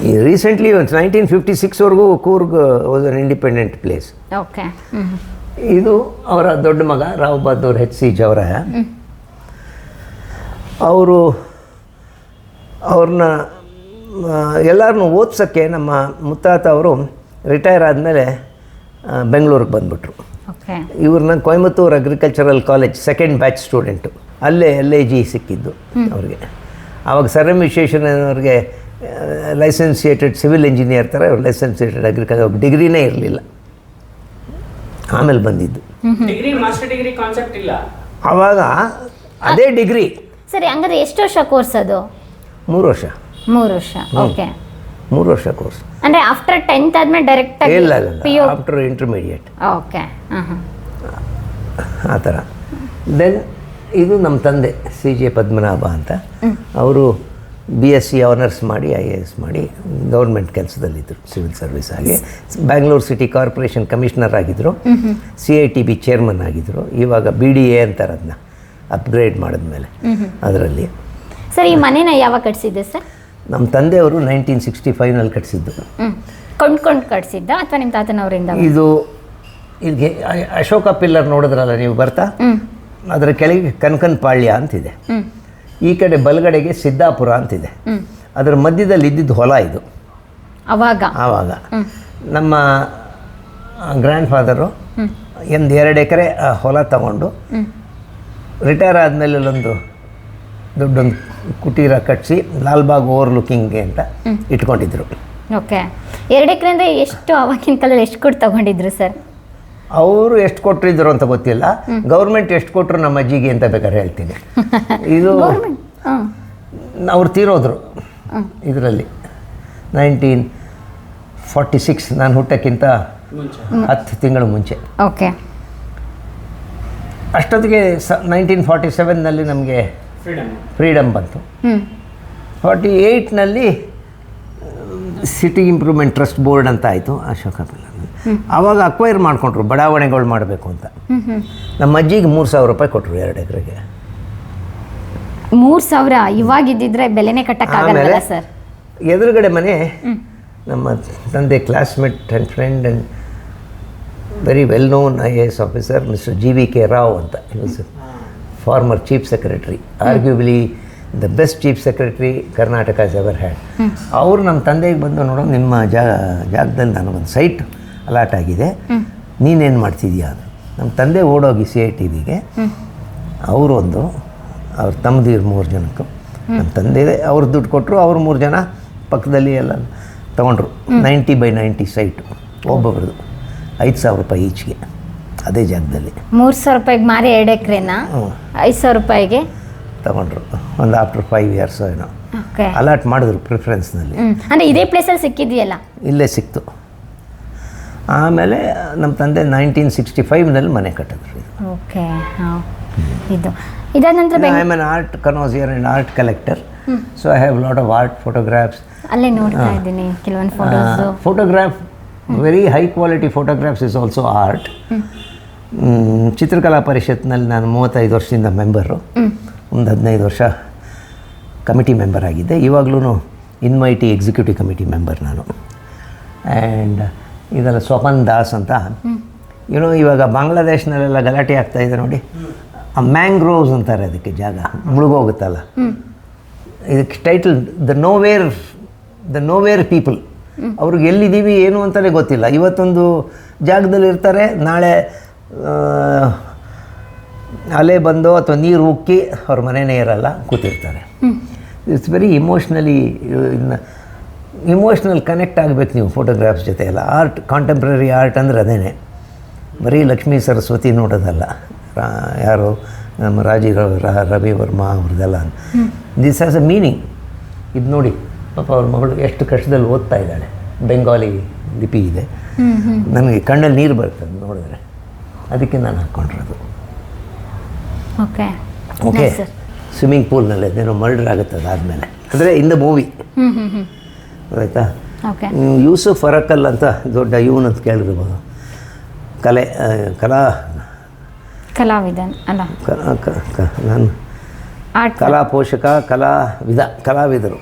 ಈ ರೀಸೆಂಟ್ಲಿ ಒಂದು nineteen fifty ಸಿಕ್ಸ್ವರೆಗೂ Coorg was an independent place okay. ಇದು ಅವರ ದೊಡ್ಡ ಮಗ ರಾವ್ ಬಹದ್ದೂರ್ ಹೆಚ್ ಸಿ ಜವರಾಯ ಅವರು ಅವ್ರನ್ನ ಎಲ್ಲರನ್ನೂ ಓದ್ಸೋಕ್ಕೆ ನಮ್ಮ ಮುತ್ತಾತ ಅವರು ರಿಟೈರ್ ಆದಮೇಲೆ ಬೆಂಗಳೂರಿಗೆ ಬಂದುಬಿಟ್ರು. ಇವ್ರನ್ನ Coimbatore agricultural college second batch student ಅಲ್ಲೇ ಎಲ್ ಎ ಜಿ ಸಿಕ್ಕಿದ್ದು ಅವ್ರಿಗೆ. ಆವಾಗ ಸರ್ ಎಂ ವಿಶ್ವೇಶ್ವರಯ್ಯನವ್ರಿಗೆ ಲೈಸೆನ್ಸಿಯೇಟೆಡ್ ಸಿವಿಲ್ ಇಂಜಿನಿಯರ್ ಥರ ಅವ್ರು ಲೈಸೆನ್ಸಿಯೇಟೆಡ್ ಅಗ್ರಿಕಲ್ಚರ್ ಡಿಗ್ರಿನೇ ಇರಲಿಲ್ಲ. ಆಮೇಲೆ ಬಂದಿದ್ದು. ಡಿಗ್ರಿ ಮಾಸ್ಟರ್ ಡಿಗ್ರಿ ಕಾನ್ಸೆಪ್ಟ್ ಇಲ್ಲ. ಆವಾಗ ಅದೇ ಡಿಗ್ರಿ. ಸರಿ ಹಂಗಾದ್ರೆ ಎಷ್ಟು ವರ್ಷ ಕೋರ್ಸ್ ಅದು? ಮೂರು ವರ್ಷ. ಮೂರು ವರ್ಷ ಓಕೆ. ಮೂರು ವರ್ಷ ಕೋರ್ಸ್ ಅಂದ್ರೆ ಆಫ್ಟರ್ ಟೆಂತ್ ಆದಮೇಲೆ ಡೈರೆಕ್ಟ್ ಆಗಿ ಇಲ್ಲ ಪಿ ಇಲ್ಲ. ಆಫ್ಟರ್ ಇಂಟರ್ಮೀಡಿಯೇಟ್ ಓಕೆ ಹಾಂ ಹಾಂ ಆ ಥರ. ದೆನ್ ಇದು ನಮ್ಮ ತಂದೆ ಸಿ ಜೆ ಪದ್ಮನಾಭ ಅಂತ. ಅವರು ಬಿ ಎಸ್ ಸಿ ಆನರ್ಸ್ ಮಾಡಿ ಐ ಎ ಎಸ್ ಮಾಡಿ ಗೌರ್ಮೆಂಟ್ ಕೆಲಸದಲ್ಲಿದ್ದರು ಸಿವಿಲ್ ಸರ್ವಿಸ್ ಆಗಿ ಬ್ಯಾಂಗ್ಳೂರು ಸಿಟಿ ಕಾರ್ಪೊರೇಷನ್ ಕಮಿಷನರ್ ಆಗಿದ್ದರು. C I T B chairman ಆಗಿದ್ದರು. ಇವಾಗ ಬಿ ಡಿ ಎ ಅಂತಾರೆ ಅದನ್ನ ಅಪ್ಗ್ರೇಡ್ ಮಾಡಿದ್ಮೇಲೆ ಅದರಲ್ಲಿ. ಸರ್ ಈ ಮನೇನ ಯಾವಾಗ ಕಟ್ಸಿದ್ದೆ ಸರ್? ನಮ್ಮ ತಂದೆಯವರು ನೈನ್ಟೀನ್ ಸಿಕ್ಸ್ಟಿ ಫೈವ್ನಲ್ಲಿ ಕಟ್ಸಿದ್ದು ಕೊಂಡ್ಕೊಂಡು ಕಟ್ಸಿದ್ದ ಅಥವಾ ನಿಮ್ಮ ತಾತನವರಿಂದ? ಇದು ಇದು ಅಶೋಕ ಪಿಲ್ಲರ್ ನೋಡಿದ್ರಲ್ಲ ನೀವು ಬರ್ತಾ? ಅದರ ಕೆಳಗೆ ಕನಕನಪಾಳ್ಯ ಅಂತಿದೆ. ಈ ಕಡೆ ಬಲಗಡೆಗೆ ಸಿದ್ದಾಪುರ ಅಂತಿದೆ. ಅದರ ಮಧ್ಯದಲ್ಲಿ ಇದ್ದಿದ್ದು ಹೊಲ ಇದು. ಅವಾಗ? ಆವಾಗ. ನಮ್ಮ ಗ್ರ್ಯಾಂಡ್ ಫಾದರು ಎಂದು ಒಂದು ಎರಡು ಎಕರೆ ಹೊಲ ತಗೊಂಡು ರಿಟೈರ್ ಆದಮೇಲೆ ಅಲ್ಲೊಂದು ದೊಡ್ಡೊಂದು ಕುಟೀರ ಕಟ್ಟಿಸಿ ಲಾಲ್ಬಾಗ್ ಓವರ್ ಲುಕಿಂಗ್ಗೆ ಅಂತ ಇಟ್ಕೊಂಡಿದ್ರು. ಓಕೆ. ಎರಡು ಎಕರೆ ಅಂದರೆ ಎಷ್ಟು ಆವಾಗಿನ ಕಾಲದಲ್ಲಿ ಎಷ್ಟು ಕೊಟ್ಟು ತಗೊಂಡಿದ್ರು ಸರ್? ಅವರು ಎಷ್ಟು ಕೊಟ್ಟಿದ್ರು ಅಂತ ಗೊತ್ತಿಲ್ಲ. ಗೌರ್ಮೆಂಟ್ ಎಷ್ಟು ಕೊಟ್ಟರು ನಮ್ಮ ಅಜ್ಜಿಗೆ ಅಂತ ಬೇಕಾದ್ರೆ ಹೇಳ್ತೀನಿ. ಇದು ಅವ್ರು ತೀರೋದ್ರು ಇದರಲ್ಲಿ. ನೈನ್ಟೀನ್ ಫಾರ್ಟಿ ಸಿಕ್ಸ್ ನಾನು ಹುಟ್ಟಕ್ಕಿಂತ ಹತ್ತು ತಿಂಗಳು ಮುಂಚೆ. ಓಕೆ. ಅಷ್ಟೊತ್ತಿಗೆ ಸ ನೈನ್ಟೀನ್ ಫಾರ್ಟಿ ಸೆವೆನ್ನಲ್ಲಿ ನಮಗೆ ಫ್ರೀಡಮ್ ಫ್ರೀಡಮ್ ಬಂತು. ಫಾರ್ಟಿ ಏಯ್ಟ್ನಲ್ಲಿ ಸಿಟಿ ಇಂಪ್ರೂವ್ಮೆಂಟ್ ಟ್ರಸ್ಟ್ ಬೋರ್ಡ್ ಅಂತ ಆಯಿತು ಅಶೋಕ ಪಿಲ್ಲರ್ನಲ್ಲಿ ಆವಾಗ ಅಕ್ವೈರ್ ಮಾಡಿಕೊಂಡ್ರು ಬಡಾವಣೆಗಳು ಮಾಡಬೇಕು ಅಂತ. ನಮ್ಮ ಅಜ್ಜಿಗೆ ಮೂರು ಸಾವಿರ ರೂಪಾಯಿ ಕೊಟ್ಟರು ಎರಡು ಎಕರೆಗೆ. ಮೂರು ಸಾವಿರ ಇವಾಗ ಇದ್ದಿದ್ರೆ ಬೆಲೆನೇ ಕಟ್ಟಕ್ಕಾಗಲ್ಲ ಸರ್? ಎದುರುಗಡೆ ಮನೆ ನಮ್ಮ ತಂದೆ classmate and friend and very well known I A S officer mister G V K Rao ಅಂತ former chief secretary arguably the best chief secretary Karnataka ever had ಅವರು ನಮ್ಮ ತಂದೆಗೆ ಬಂದು ನೋಡೋ ನಿಮ್ಮ ಜಾಗ ಜಾಗದಲ್ಲಿ ನನಗೊಂದು ಸೈಟ್ ಅಲಾಟ್ ಆಗಿದೆ. ನೀನೇನು ಮಾಡ್ತಿದ್ಯಾ ಅಂದರು ನಮ್ಮ ತಂದೆ ಓಡೋಗಿ ಸಿ ಐ ಟಿ ವಿಗೆ. ಅವರೊಂದು ಒಂದು ಅವ್ರ ತಮ್ಮದಿರು ಮೂರು ಜನಕ್ಕೂ. ನಮ್ಮ ತಂದೆ ಅವ್ರು ದುಡ್ಡು ಕೊಟ್ಟರು ಅವ್ರು ಮೂರು ಜನ ಪಕ್ಕದಲ್ಲಿ ಎಲ್ಲ ತೊಗೊಂಡ್ರು. ನೈಂಟಿ ಬೈ ನೈಂಟಿ ಸೈಟು ಒಬ್ಬೊಬ್ರದ್ದು ಐದು ಸಾವಿರ ರೂಪಾಯಿ ಈಚೆಗೆ ಅದೇ ಜಾಗದಲ್ಲಿ. ಮೂರು ಸಾವಿರ ರೂಪಾಯಿಗೆ ಮಾರಿ ಎರಡು ಎಕರೆನ? ಐದು ಸಾವಿರ ರೂಪಾಯಿಗೆ? ತಗೊಂಡ್ರು. ಒಂದು ಆಫ್ಟರ್ ಫೈವ್ ಇಯರ್ಸ್ ಏನೋ. ಅಲಾಟ್ ಮಾಡಿದ್ರು ಪ್ರಿಫರೆನ್ಸ್ನಲ್ಲಿ ಅಂದರೆ ಇದೇ ಪ್ಲೇಸಲ್ಲಿ ಸಿಕ್ಕಿದೆಯಲ್ಲ? ಇಲ್ಲೇ ಸಿಕ್ತು. ಆಮೇಲೆ ನಮ್ಮ ತಂದೆ ನೈನ್ಟೀನ್ ಸಿಕ್ಸ್ಟಿ ಫೈವ್ನಲ್ಲಿ ಮನೆ ಕಟ್ಟಿದ್ರು ಓಕೆ ಇದು. ಇದಾದ ನಂತರ I am art connoisseur and art collector so I have lot of art photographs ಅಲ್ಲೇ ನೋಡ್ತಾ ಇದ್ದೀನಿ ಕೆಲವೊಂದು photos photograph very high quality photographs is also art ಚಿತ್ರಕಲಾ ಪರಿಷತ್ನಲ್ಲಿ ನಾನು ಮೂವತ್ತೈದು ವರ್ಷದಿಂದ ಮೆಂಬರು ಒಂದು ಹದಿನೈದು ವರ್ಷ ಕಮಿಟಿ ಮೆಂಬರ್ ಆಗಿದ್ದೆ. ಇವಾಗಲೂ ಇನ್ಮೈಟಿ ಎಕ್ಸಿಕ್ಯೂಟಿವ್ ಕಮಿಟಿ ಮೆಂಬರ್ ನಾನು. ಆ್ಯಂಡ್ ಇದೆಲ್ಲ ಸ್ವಪನ್ ದಾಸ್ ಅಂತ. ಏನೋ ಇವಾಗ ಬಾಂಗ್ಲಾದೇಶ್ನಲ್ಲೆಲ್ಲ ಗಲಾಟೆ ಆಗ್ತಾ ಇದೆ ನೋಡಿ. ಆ ಮ್ಯಾಂಗ್ರೋವ್ಸ್ ಅಂತಾರೆ ಅದಕ್ಕೆ ಜಾಗ ಮುಳುಗೋಗುತ್ತಲ್ಲ. ಇದಕ್ಕೆ title the nowhere the nowhere people ಅವ್ರಿಗೆ ಎಲ್ಲಿದ್ದೀವಿ ಏನು ಅಂತಲೇ ಗೊತ್ತಿಲ್ಲ. ಇವತ್ತೊಂದು ಜಾಗದಲ್ಲಿ ಇರ್ತಾರೆ ನಾಳೆ ಅಲೆ ಬಂದು ಅಥವಾ ನೀರು ಉಕ್ಕಿ ಅವ್ರ ಮನೆಯೇ ಇರಲ್ಲ ಕೂತಿರ್ತಾರೆ. ಇಟ್ಸ್ ವೆರಿ ಇಮೋಷ್ನಲಿ ಇನ್ನು ಇಮೋಷ್ನಲ್ ಕನೆಕ್ಟ್ ಆಗಬೇಕು ನೀವು ಫೋಟೋಗ್ರಾಫ್ಸ್ ಜೊತೆ ಎಲ್ಲ ಆರ್ಟ್ ಕಾಂಟೆಂಪ್ರರಿ ಆರ್ಟ್ ಅಂದರೆ ಅದೇನೆ. ಬರೀ ಲಕ್ಷ್ಮೀ ಸರಸ್ವತಿ ನೋಡೋದಲ್ಲ. ಯಾರು? ನಮ್ಮ ರಾಜೀವ್ ರವಿ ವರ್ಮಾ ಅವ್ರದ್ದೆಲ್ಲ. ದಿಸ್ ಆಸ್ ಅ ಮೀನಿಂಗ್ ಇದು ನೋಡಿ ಪಾಪ ಅವ್ರ ಮಗಳು ಎಷ್ಟು ಕಷ್ಟದಲ್ಲಿ ಓದ್ತಾ ಇದ್ದಾಳೆ. ಬೆಂಗಾಲಿ ಲಿಪಿ ಇದೆ. ನನಗೆ ಕಣ್ಣಲ್ಲಿ ನೀರು ಬರ್ತದೆ ನೋಡಿದ್ರೆ. ಅದಕ್ಕೆ ನಾನು ಹಾಕ್ಕೊಂಡಿರೋದು. ಓಕೆ ಓಕೆ ಸ್ವಿಮ್ಮಿಂಗ್ ಪೂಲ್ನಲ್ಲಿ ಅದೇನೋ ಮರ್ಡರ್ ಆಗುತ್ತೆ ಅದಾದಮೇಲೆ. ಅಂದರೆ ಇನ್ ದ ಮೂವಿ ಆಯಿತಾ? ಓಕೆ ಯೂಸುಫ್ ಅರಕಲ್ ಅಂತ ದೊಡ್ಡ ಇವನ್ ಅಂತ ಕೇಳಿರ್ಬೋದು. ಕಲೆ ಕಲಾ ಕಲಾವಿದ ಅಲ್ಲ? ನಾನು ಕಲಾ ಪೋಷಕ ಕಲಾವಿದ ಕಲಾವಿದರು.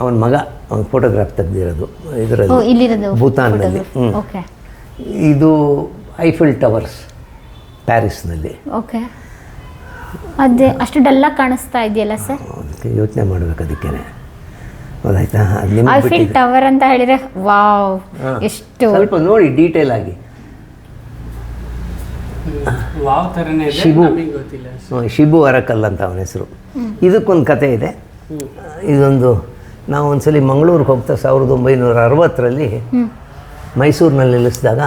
ಅವನ ಮಗ ಅವನ ಫೋಟೋಗ್ರಾಫ್ ತೆಗೆದಿರೋದು. ಇದರಲ್ಲಿ ಭೂತಾನದಲ್ಲಿ ಭೂತಾನ್ನಲ್ಲಿ. ಇದು ಐಫಿಲ್ ಟವರ್ಸ್ ಪ್ಯಾರಿಸ್ನಲ್ಲಿ. ಓಕೆ ಅದೇ ಅಷ್ಟು ಡಲ್ಲಾಗಿ ಕಾಣಿಸ್ತಾ ಇದೆಯಲ್ಲ ಸರ್? ಅದಕ್ಕೆ ಯೋಚನೆ ಮಾಡಬೇಕು ಅದಕ್ಕೇ ನಿಮ್ಗೆ ಐಫಿಲ್ ಟವರ್ ಅಂತ ಹೇಳಿದ್ರೆ ವಾವ್ ಎಷ್ಟು ಸ್ವಲ್ಪ ನೋಡಿ ಡೀಟೇಲ್ ಆಗಿ. ಗೊತ್ತಿಲ್ಲ. ಶಿಬು ಅರಕಲ್ ಅಂತ ಅವನ ಹೆಸರು. ಇದಕ್ಕೊಂದು ಕತೆ ಇದೆ. ಇದೊಂದು ನಾವು ಒಂದ್ಸಲಿ ಮಂಗಳೂರಿಗೆ ಹೋಗ್ತಾ ಸಾವಿರದ ಒಂಬೈನೂರ ಅರವತ್ತರಲ್ಲಿ ಮೈಸೂರಿನಲ್ಲಿ ನಿಲ್ಲಿಸಿದಾಗ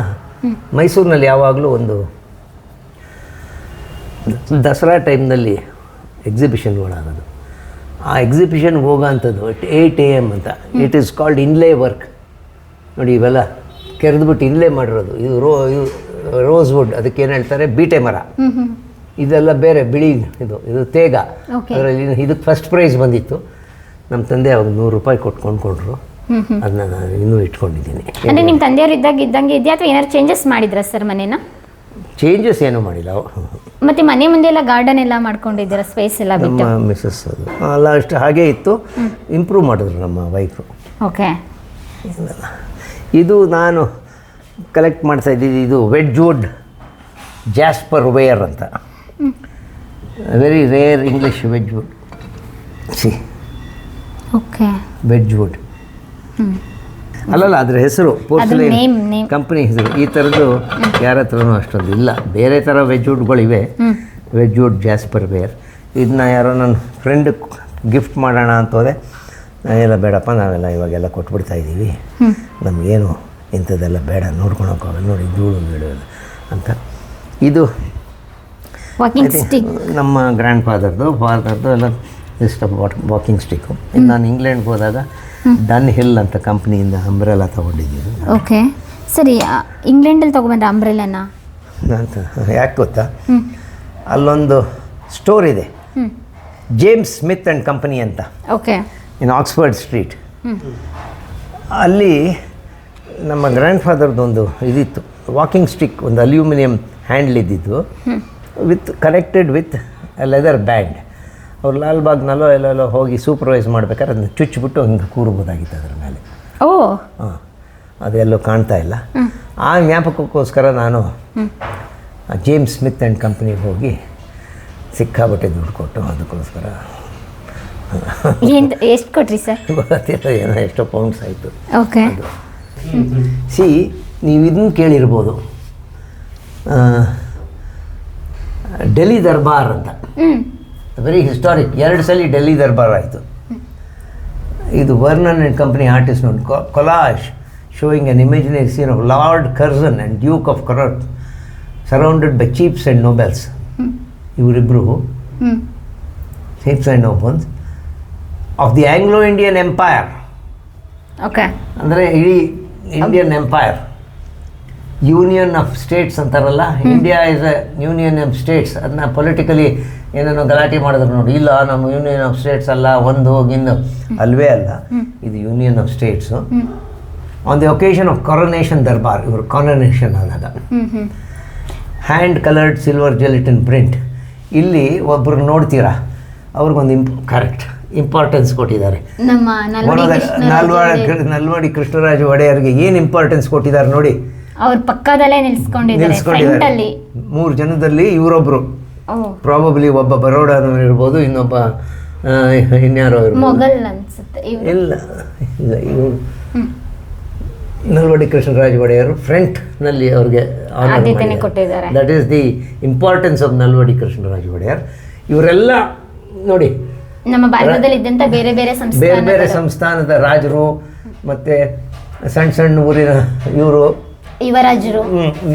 ಮೈಸೂರಿನಲ್ಲಿ ಯಾವಾಗಲೂ ಒಂದು ದಸರಾ ಟೈಮ್ನಲ್ಲಿ ಎಕ್ಸಿಬಿಷನ್ಗಳಾಗೋದು ಆ ಎಕ್ಸಿಬಿಷನ್ಗೆ ಹೋಗೋಂಥದ್ದು ಏಯ್ಟ್ ಎ ಎಂ ಅಂತ. It is called inlay work ನೋಡಿ ಇವೆಲ್ಲ ಕೆರೆದ್ಬಿಟ್ಟು ಇನ್ಲೇ ಮಾಡಿರೋದು. ಇದು ರೋ ಇದು ರೋಸ್ ವುಡ್ ಅದಕ್ಕೆ ಏನು ಹೇಳ್ತಾರೆ? ಬೀಟೆ ಮರ. ಇದೆಲ್ಲ ಬೇರೆ ಬಿಳಿ ಇದು ಇದು ತೇಗ. ಅದರಲ್ಲಿ ಇದಕ್ಕೆ ಫಸ್ಟ್ ಪ್ರೈಸ್ ಬಂದಿತ್ತು. ನಮ್ಮ ತಂದೆ ಅವಾಗ ನೂರು ರೂಪಾಯಿ ಕೊಟ್ಕೊಂಡು ಕೊಟ್ರು. ಅದನ್ನ ನಾನು ಇನ್ನೂ ಇಟ್ಕೊಂಡಿದ್ದೀನಿ. ಅಂದರೆ ನಿಮ್ಮ ತಂದೆಯವರು ಇದ್ದಾಗ ಇದ್ದಂಗೆ ಇದೆಯಾ? ಅಥವಾ ಏನಾದ್ರು ಚೇಂಜಸ್ ಮಾಡಿದ್ರಾ ಸರ್ ಮನೇನ? ಚೇಂಜಸ್ ಏನೂ ಮಾಡಿಲ್ಲ. ಮತ್ತೆ ಮನೆ ಮುಂದೆ ಎಲ್ಲ ಗಾರ್ಡನ್ ಎಲ್ಲ ಮಾಡ್ಕೊಂಡಿದ್ದೀರಾ ಸ್ಪೇಸ್ ಎಲ್ಲ ನಮ್ಮ ಬಿಟ್ಟು ಮಿಸ್ಸಸ್ ಅದು. ಅಲ್ಲ ಅಷ್ಟು ಹಾಗೇ ಇತ್ತು. ಇಂಪ್ರೂವ್ ಮಾಡಿದ್ರು ನಮ್ಮ ವೈಫು ಓಕೆ ಇದು ನಾನು ಕಲೆಕ್ಟ್ ಮಾಡ್ತಾ ಇದ್ದಿದ್ದು ಇದು ವೆಡ್ಜ್ವುಡ್ ಜಾಸ್ಪರ್ ವೇರ್ ಅಂತ. ವೆರಿ ರೇರ್ ಇಂಗ್ಲೀಷ್ ವೆಜ್ ವುಡ್ ಸಿ ಓಕೆ ವೆಜ್ ವುಡ್ ಅಲ್ಲಲ್ಲ ಅದ್ರ ಹೆಸರು ಪೋರ್ಸಲೈನ್. ಕಂಪ್ನಿ ಹೆಸರು. ಈ ಥರದ್ದು ಯಾರ ಹತ್ರನೂ ಅಷ್ಟೊಂದು ಇಲ್ಲ. ಬೇರೆ ಥರ ವೆಜ್ ವುಡ್ಗಳಿವೆ ವೆಜ್ ವುಡ್ ಜಾಸ್ಪರ್ ವೇರ್ ಇದನ್ನ ಯಾರೋ ನನ್ನ ಫ್ರೆಂಡ್ ಗಿಫ್ಟ್ ಮಾಡೋಣ ಅಂತ ಹೋದೆ. ನಾನೆಲ್ಲ ಬೇಡಪ್ಪ ನಾವೆಲ್ಲ ಇವಾಗೆಲ್ಲ ಕೊಟ್ಬಿಡ್ತಾ ಇದ್ದೀವಿ. ನಮಗೇನು ಇಂಥದ್ದೆಲ್ಲ ಬೇಡ ನೋಡ್ಕೊಳಕ್ಕಾಗಲ್ಲ ನೋಡಿ ಧೂಳು ಬೇಡೋದು ಅಂತ. ಇದು ನಮ್ಮ ಗ್ರ್ಯಾಂಡ್ ಫಾದರ್ದು ಫಾದರ್ದು ಎಲ್ಲ ಇಷ್ಟ ವಾಕಿಂಗ್ ಸ್ಟಿಕ್ಕು ಇನ್ನು ನಾನು ಇಂಗ್ಲೆಂಡ್ಗೆ ಹೋದಾಗ ಡನ್ ಹಿಲ್ ಅಂತ ಕಂಪ್ನಿಯಿಂದ ಅಂಬ್ರೆಲ್ಲ ತೊಗೊಂಡಿದ್ದೀನಿ ಓಕೆ ಸರಿ ಇಂಗ್ಲೆಂಡಲ್ಲಿ ತೊಗೊಂಡ್ರೆ ಅಂಬ್ರೆಲ್ಲನ ಯಾಕೆ ಗೊತ್ತಾ? ಅಲ್ಲೊಂದು ಸ್ಟೋರ್ ಇದೆ. ಜೇಮ್ಸ್ ಸ್ಮಿತ್ ಆ್ಯಂಡ್ ಕಂಪನಿ ಅಂತ. ಓಕೆ ಇನ್ ಆಕ್ಸ್ಫರ್ಡ್ ಸ್ಟ್ರೀಟ್ ಅಲ್ಲಿ ನಮ್ಮ ಗ್ರ್ಯಾಂಡ್ ಫಾದರ್ದೊಂದು ಇದಿತ್ತು. ವಾಕಿಂಗ್ ಸ್ಟಿಕ್ ಒಂದು ಅಲ್ಯೂಮಿನಿಯಂ ಹ್ಯಾಂಡ್ಲ್ ಇದ್ದಿದ್ದು. With connected with leather band ಅವ್ರು ಲಾಲ್ಬಾಗ್ನಲ್ಲೋ ಎಲ್ಲೆಲ್ಲೋ ಹೋಗಿ ಸೂಪರ್ವೈಸ್ ಮಾಡ್ಬೇಕಾದ್ರೆ ಅದನ್ನ ಚುಚ್ಚಿಬಿಟ್ಟು ಹಿಂಗೆ ಕೂರ್ಬೋದಾಗಿತ್ತು ಅದ್ರ ಮೇಲೆ. ಓ. ಹಾಂ ಅದೆಲ್ಲೋ ಕಾಣ್ತಾ ಇಲ್ಲ. ಆ ಜ್ಞಾಪಕಕ್ಕೋಸ್ಕರ ನಾನು ಜೇಮ್ಸ್ ಸ್ಮಿತ್ ಆ್ಯಂಡ್ ಕಂಪ್ನಿಗೆ ಹೋಗಿ ಸಿಕ್ಕಾಬಟ್ಟೆ ದುಡ್ಡು ಕೊಟ್ಟು ಅದಕ್ಕೋಸ್ಕರ. ಎಷ್ಟು ಕೊಟ್ರಿ ಸರ್? ಗೊತ್ತಿಲ್ಲ ಏನೋ ಎಷ್ಟೋ ಪೌಂಡ್ಸ್ ಆಯಿತು. ಓಕೆ ಸಿ ನೀವು ಇದನ್ನು ಕೇಳಿರ್ಬೋದು. ಡೆಲಿ ಡೆಲ್ಲಿ ದರ್ಬಾರ್ ಅಂತ. ವೆರಿ ಹಿಸ್ಟಾರಿಕ್ ಎರಡು ಸಲ ಡೆಲ್ಲಿ ದರ್ಬಾರ್ ಆಯಿತು. ಇದು ವರ್ನನ್ ಆ್ಯಂಡ್ ಕಂಪ್ನಿ ಆರ್ಟಿಸ್ಟ್ ನೋಡಿ collage showing an imaginary scene of Lord Curzon and duke of Connaught surrounded by chiefs and nobles ಇವರಿಬ್ಬರು chiefs and nobles of the Anglo Indian empire okay ಅಂದರೆ ಇಡೀ Indian empire union of states ಅಂತಾರಲ್ಲ? India is a union of states. ಅದನ್ನ ಪೊಲಿಟಿಕಲಿ ಏನೇನೋ ಗಲಾಟೆ ಮಾಡಿದ್ರು ನೋಡಿ. ಇಲ್ಲ ನಮ್ಮ ಯೂನಿಯನ್ ಆಫ್ ಸ್ಟೇಟ್ಸ್ ಅಲ್ಲ ಒಂದು ಇನ್ನು ಅಲ್ವೇ ಅಲ್ಲ. ಇದು union of states. On the occasion of coronation durbar ಇವರು ಕೊರನೇಷನ್ ಹ್ಞೂ hand coloured silver gelatin print ಇಲ್ಲಿ ಒಬ್ರು ನೋಡ್ತೀರಾ? ಅವ್ರಿಗೊಂದು ಇಂಪ್ ಕರೆಕ್ಟ್ ಇಂಪಾರ್ಟೆನ್ಸ್ ಕೊಟ್ಟಿದ್ದಾರೆ. ನಲ್ವಾಡಿ ನಲ್ವಾಡಿ ಕೃಷ್ಣರಾಜ ಒಡೆಯರ್ಗೆ ಏನು ಇಂಪಾರ್ಟೆನ್ಸ್ ಕೊಟ್ಟಿದ್ದಾರೆ ನೋಡಿ. ಅವ್ರ ಪಕ್ಕದಲ್ಲೇ ನಿಲ್ಸ್ಕೊಂಡಿದ್ದಾರೆ ಫ್ರಂಟ್ ನಿಲ್ಸ್ಕೊಂಡಿದ್ದಾರೆ. ಅಲ್ಲಿ ಮೂರು ಜನದಲ್ಲಿ ಇವರೊಬ್ರು. ಓ. ಪ್ರಾಬಬ್ಲಿ ಒಬ್ಬ ಬರೋಡಾನು ಇರ್ಬೋದು ಇನ್ನೊಬ್ಬ ಆ, ಇನ್ಯಾರೋ ಇರ್ಬೋದು. ಮೊಘಲ್ ಅನ್ಸುತ್ತೆ ಇವ್ರು. ಇಲ್ಲ ಇಲ್ಲ ಇವರು. ನಲ್ವಡಿ ಕೃಷ್ಣರಾಜ ಒಡೆಯರು ಫ್ರಂಟ್ನಲ್ಲಿ ಅವ್ರಿಗೆ ಆದ್ಯತೆನೇ ಕೊಟ್ಟಿದ್ದಾರೆ. That is the importance of Nalvadi Krishnaraja Wodeyar ಇವರೆಲ್ಲ ನೋಡಿ. ನಮ್ಮ ಭಾರತದಲ್ಲಿ ಇದ್ದಂತ ಬೇರೆ ಬೇರೆ ಬೇರೆ ಬೇರೆ ಸಂಸ್ಥಾನ ಸಂಸ್ಥಾನದ ರಾಜರು ಮತ್ತು ಸಣ್ಣ ಸಣ್ಣ ಊರಿನ ಇವರು ಯುವರಾಜರು.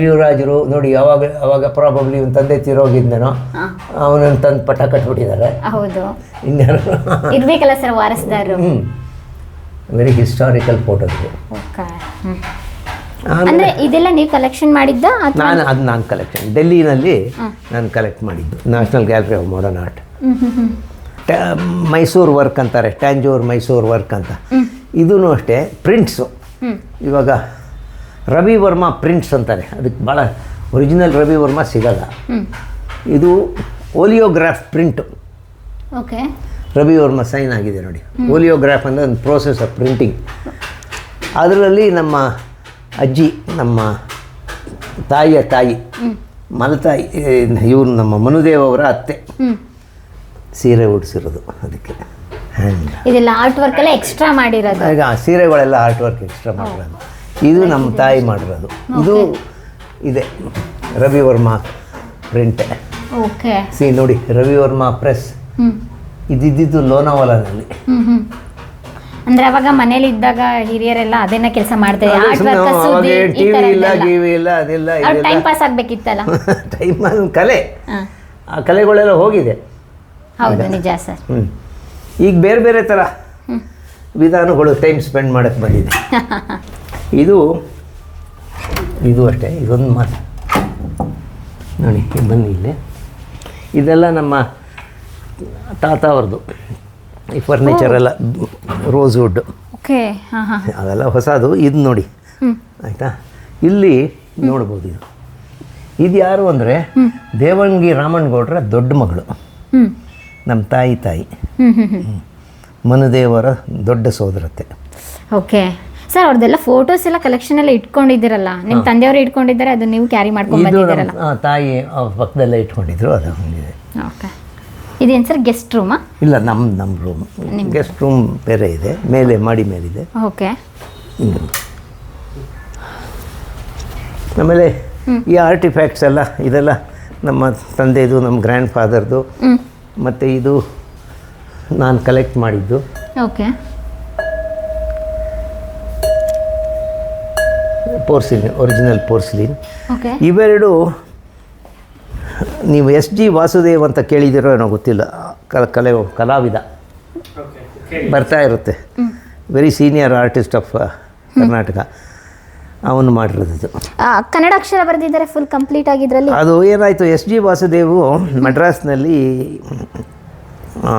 ಯುವರಾಜರು ನೋಡಿ ಯಾವಾಗ ಅವಾಗ ಪ್ರಾಬಬ್ಲಿ ಇವನ್ ತಂದೆ ತಿರೋಗಿದ್ನೋ ಅವನನ್ನ ತಂದು ಪಟ ಕಟ್ಬಿಟ್ಟಿದ್ದಾರೆ. ಹೌದು. ಇನ್ಯಾರು? ಇರ್ಬೇಕಲ್ಲ ಸರ್ ವಾರಸ್ದಾರರು. ವೆರಿ ಹಿಸ್ಟಾರಿಕಲ್ ಫೋಟೋ ಓಕೆ ಅಂದ್ರೆ ಇದೆಲ್ಲ ನೀವು ಕಲೆಕ್ಷನ್ ಮಾಡಿದ್ದ ನಾನು ಅದು ನಾನು ಕಲೆಕ್ಷನ್ ಡೆಲ್ಲಿನಲ್ಲಿ ನಾನು ಕಲೆಕ್ಟ್ ಮಾಡಿದ್ದು. National Gallery of Modern Art Mysore work ಅಂತಾರೆ. ಟ್ಯಾಂಜೂರ್ ಮೈಸೂರು ವರ್ಕ್ ಅಂತ. ಇದೂ ಅಷ್ಟೇ ಪ್ರಿಂಟ್ಸು ಇವಾಗ ರವಿ ವರ್ಮಾ ಪ್ರಿಂಟ್ಸ್ ಅಂತಾರೆ. ಅದಕ್ಕೆ ಭಾಳ ಒರಿಜಿನಲ್ ರವಿ ವರ್ಮಾ ಸಿಗಲ್ಲ. ಇದು oleograph print okay. Ravi Varma sign ಆಗಿದೆ ನೋಡಿ. ಓಲಿಯೋಗ್ರಾಫ್ ಅಂದರೆ ಒಂದು ಪ್ರೋಸೆಸ್ ಆಫ್ ಪ್ರಿಂಟಿಂಗ್ ಅದರಲ್ಲಿ ನಮ್ಮ ಅಜ್ಜಿ ನಮ್ಮ ತಾಯಿಯ ತಾಯಿ ಮಲತಾಯಿ ಇವರು ನಮ್ಮ ಮನುದೇವ್ ಅವರ ಅತ್ತೆ. ಸೀರೆ ಉಡಿಸಿರೋದು ಅದಕ್ಕೆ. ಇದೆಲ್ಲ ಆರ್ಟ್ ವರ್ಕ್ ಎಲ್ಲ ಎಕ್ಸ್ಟ್ರಾ ಮಾಡಿರೋದು. ಈಗ ಸೀರೆಗಳೆಲ್ಲ ಆರ್ಟ್ ವರ್ಕ್ ಎಕ್ಸ್ಟ್ರಾ ಮಾಡಿರೋದು. ಇದು ನಮ್ಮ ತಾಯಿ ಮಾಡಿರೋದು. ಇದು ಇದೆ. Ravi Varma print okay see ನೋಡಿ ರವಿ ವರ್ಮಾ ಪ್ರೆಸ್ ಇದ್ದಿದ್ದು ಇದಿದ್ದು ಲೋನಾವಾಲಾನಲ್ಲಿ ಅಂದ್ರೆ ಅವಾಗ ಮನೇಲಿ ಇದ್ದಾಗ ಹಿರಿಯರೆಲ್ಲ ಅದನ್ನ ಕೆಲಸ ಮಾಡ್ತಾರೆ ಟಿವಿ ತರ ಇಲ್ಲ ಗಿವಿ ಇಲ್ಲ ಅದೆಲ್ಲ ಟೈಮ್ ಪಾಸ್ ಆಗ್ಬೇಕಿತ್ತಲ್ಲ? ಟೈಮ್ ಕಲೆ. ಆ ಕಲೆಗಳೆಲ್ಲ ಹೋಗಿದೆ. ಹೌದು ನಿಜ ಸರ್. ಈಗ ಬೇರೆ ಬೇರೆ ಥರ ವಿಧಾನಗಳು ಟೈಮ್ ಸ್ಪೆಂಡ್ ಮಾಡಕ್ಕೆ ಬಂದಿದೆ. ಇದು ಇದು ಅಷ್ಟೇ ಇದೊಂದು ಮಾತು. ನೋಡಿ ಬನ್ನಿ ಇಲ್ಲಿ. ಇದೆಲ್ಲ ನಮ್ಮ ತಾತ ಅವ್ರದ್ದು ಈ ಫರ್ನಿಚರ್ ಎಲ್ಲ ರೋಸ್ ವುಡ್ ಓಕೆ ಅದೆಲ್ಲ ಹೊಸದು ಇದು ನೋಡಿ. ಆಯಿತಾ? ಇಲ್ಲಿ ನೋಡ್ಬೋದು ಇದು. ಇದು ಯಾರು ಅಂದರೆ ದೇವಂಗಿ ರಾಮಣ್ಣಗೌಡರ ದೊಡ್ಡ ಮಗಳು. ನಮ್ಮ ತಾಯಿ ತಾಯಿ. ಮನುದೇವರ ದೊಡ್ಡ ಸೋದರತೆ ಓಕೆ. ಸರ್ ಅವ್ರದ್ದೆಲ್ಲ ಫೋಟೋಸ್ ಎಲ್ಲ ಕಲೆಕ್ಷನ್ ಎಲ್ಲ ಇಟ್ಕೊಂಡಿದ್ದೀರಲ್ಲ. ನಿಮ್ಮ ತಂದೆಯವರು ಇಟ್ಕೊಂಡಿದ್ದಾರೆ ಅದು ನೀವು ಕ್ಯಾರಿ ಮಾಡ್ಕೊಂಡು ಇದು ಬಂದಿದ್ದೀರಲ್ಲ. ನಮ್ಮ ತಾಯಿ ಪಕ್ಕದಲ್ಲೇ ಇಟ್ಕೊಂಡಿದ್ರು ಅದು ಓಕೆ. ಇದೇನು ಸರ್ ಗೆಸ್ಟ್ ರೂಮಾ ಇಲ್ಲ ನಮ್ಮ ನಮ್ಮ ರೂಮ್ ಗೆಸ್ಟ್ ರೂಮ್ ಬೇರೆ ಇದೆ ಮೇಲೆ ಮಾಡಿ ಮೇಲಿದೆ. ಓಕೆ. ಹ್ಮ್. ಆಮೇಲೆ ಈ ಆರ್ಟಿಫ್ಯಾಕ್ಟ್ಸ್ ಎಲ್ಲ ಇದೆಲ್ಲ ನಮ್ಮ ತಂದೆದು ನಮ್ಮ ಗ್ರ್ಯಾಂಡ್ ಫಾದರ್ದು ಮತ್ತು ಇದು ನಾನು ಕಲೆಕ್ಟ್ ಮಾಡಿದ್ದು. Okay. Porcelain original porcelain okay ಇವೆರಡು ನೀವು ಎಸ್ ಜಿ ವಾಸುದೇವ್ ಅಂತ ಕೇಳಿದಿರೋ ಏನೋ ಗೊತ್ತಿಲ್ಲ. ಕಲೆ ಕಲಾವಿದ. ಓಕೆ ಬರ್ತಾ ಇರುತ್ತೆ. Very senior artist of Karnataka ಅವನು ಮಾಡಿರೋದು. ಕನ್ನಡ ಅಕ್ಷರ ಬರೆದಿದ್ದಾರೆ ಫುಲ್ ಕಂಪ್ಲೀಟ್ ಆಗಿದ್ರಲ್ಲಿ? ಅದು ಏನಾಯಿತು ಎಸ್ ಜಿ ವಾಸುದೇವು ಮಡ್ರಾಸ್ನಲ್ಲಿ ಆ,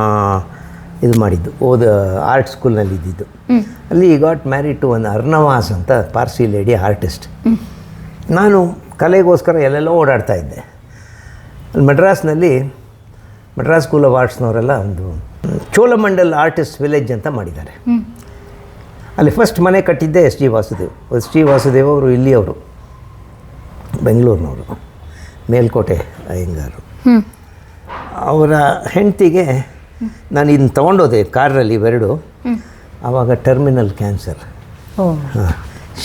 ಇದು ಮಾಡಿದ್ದು ಓದ ಆರ್ಟ್ ಸ್ಕೂಲ್ನಲ್ಲಿ ಇದ್ದಿದ್ದು. ಅಲ್ಲಿ ಗಾಟ್ ಮ್ಯಾರಿಡ್ ಟು ಒಂದು ಅರ್ನವಾಸ್ ಅಂತ ಪಾರ್ಸಿ ಲೇಡಿ ಆರ್ಟಿಸ್ಟ್ ನಾನು ಕಲೆಗೋಸ್ಕರ ಎಲ್ಲೆಲ್ಲೋ ಓಡಾಡ್ತಾ ಇದ್ದೆ. ಅಲ್ಲಿ ಮಡ್ರಾಸ್ನಲ್ಲಿ ಮಡ್ರಾಸ್ ಸ್ಕೂಲ್ ಆಫ್ ಆರ್ಟ್ಸ್ನವರೆಲ್ಲ ಒಂದು ಚೋಳಮಂಡಲ್ ಆರ್ಟಿಸ್ಟ್ ವಿಲೇಜ್ ಅಂತ ಮಾಡಿದ್ದಾರೆ. ಅಲ್ಲಿ ಫಸ್ಟ್ ಮನೆ ಕಟ್ಟಿದ್ದೆ S G Vasudev. S G Vasudev ಅವರು ಇಲ್ಲಿಯವರು ಬೆಂಗಳೂರಿನವರು ಮೇಲ್ಕೋಟೆ ಅಯ್ಯಂಗಾರು. ಅವರ ಹೆಂಡತಿಗೆ ನಾನು ಇದನ್ನ ತೊಗೊಂಡೋದೆ ಕಾರಲ್ಲಿ ಇವೆರಡು. ಆವಾಗ terminal cancer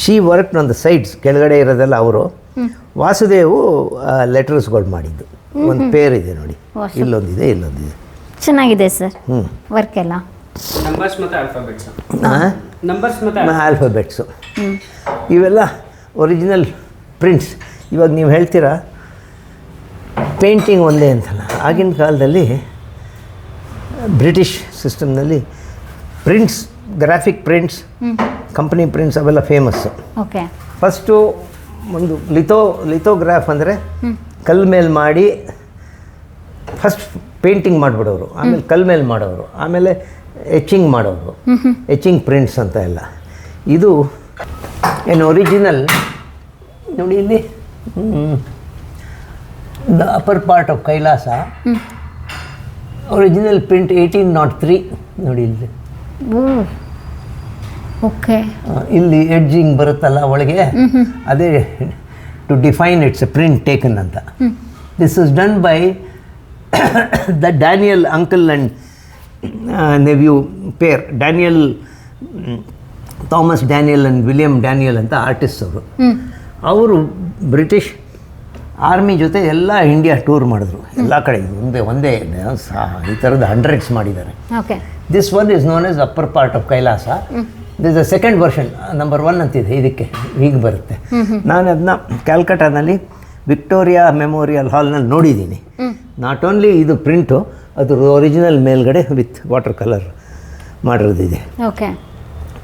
she work on the sides ಕೆಳಗಡೆ ಇರೋದೆಲ್ಲ ಅವರು. ವಾಸುದೇವು ಲೆಟರ್ಸ್ಗಳು ಮಾಡಿದ್ದು. ಒಂದು ಪೇರ್ ಇದೆ ನೋಡಿ. ಇಲ್ಲೊಂದಿದೆ ಇಲ್ಲೊಂದಿದೆ. ಚೆನ್ನಾಗಿದೆ ಸರ್. ಹ್ಞೂ ವರ್ಕ್ ಎಲ್ಲ. ಆಲ್ಫಾಬೆಟ್ಸ್ ಇವೆಲ್ಲ ಒರಿಜಿನಲ್ ಪ್ರಿಂಟ್ಸ್ ಇವಾಗ ನೀವು ಹೇಳ್ತೀರಾ? ಪೇಂಟಿಂಗ್ ಒಂದೇ ಅಂತಲ್ಲ. ಆಗಿನ ಕಾಲದಲ್ಲಿ ಬ್ರಿಟಿಷ್ ಸಿಸ್ಟಮ್ನಲ್ಲಿ prints graphic prints company prints ಅವೆಲ್ಲ ಫೇಮಸ್ಸು ಓಕೆ. ಫಸ್ಟು ಒಂದು ಲಿಥೋ ಲಿಥೋಗ್ರಾಫ್ ಅಂದರೆ ಕಲ್ ಮೇಲೆ ಮಾಡಿ ಫಸ್ಟ್ ಪೇಂಟಿಂಗ್ ಮಾಡಿಬಿಡೋರು. ಆಮೇಲೆ ಕಲ್ ಮೇಲೆ ಮಾಡೋರು. ಆಮೇಲೆ ಎಚಿಂಗ್ ಮಾಡೋರು. ಎಚಿಂಗ್ ಪ್ರಿಂಟ್ಸ್ ಅಂತ ಎಲ್ಲ. ಇದು ಏನು ಒರಿಜಿನಲ್ ನೋಡಿ ಇಲ್ಲಿ. The upper part of Kailasa original print eighteen nought three ನೋಡಿ ಇಲ್ಲಿ. ಓಕೆ ಇಲ್ಲಿ ಎಡ್ಜಿಂಗ್ ಬರುತ್ತಲ್ಲ ಒಳಗೆ? ಅದೇ to define it's a print taken ಅಂತ this is done by the Daniel uncle and nephew pair Daniel Thomas Daniel and William Daniel ಅಂತ ಆರ್ಟಿಸ್ಟ್ ಅವರು. ಅವರು ಬ್ರಿಟಿಷ್ ಆರ್ಮಿ ಜೊತೆ ಎಲ್ಲ ಇಂಡಿಯಾ ಟೂರ್ ಮಾಡಿದ್ರು. ಎಲ್ಲ ಕಡೆ ಒಂದೇ ಒಂದೇ ಈ ಥರದ ಹಂಡ್ರೆಡ್ಸ್ ಮಾಡಿದ್ದಾರೆ. This one is known as upper part of Kailasa this a second version number one ಅಂತಿದೆ ಇದಕ್ಕೆ ಹೀಗೆ ಬರುತ್ತೆ. ನಾನು ಅದನ್ನ ಕ್ಯಾಲ್ಕಟಾದಲ್ಲಿ ವಿಕ್ಟೋರಿಯಾ ಮೆಮೋರಿಯಲ್ ಹಾಲ್ನಲ್ಲಿ ನೋಡಿದ್ದೀನಿ. ನಾಟ್ ಓನ್ಲಿ ಇದು ಪ್ರಿಂಟು ಅದ್ರ ಒರಿಜಿನಲ್ ಮೇಲ್ಗಡೆ ವಿತ್ ವಾಟರ್ ಕಲರ್ ಮಾಡಿರೋದಿದೆ. Okay.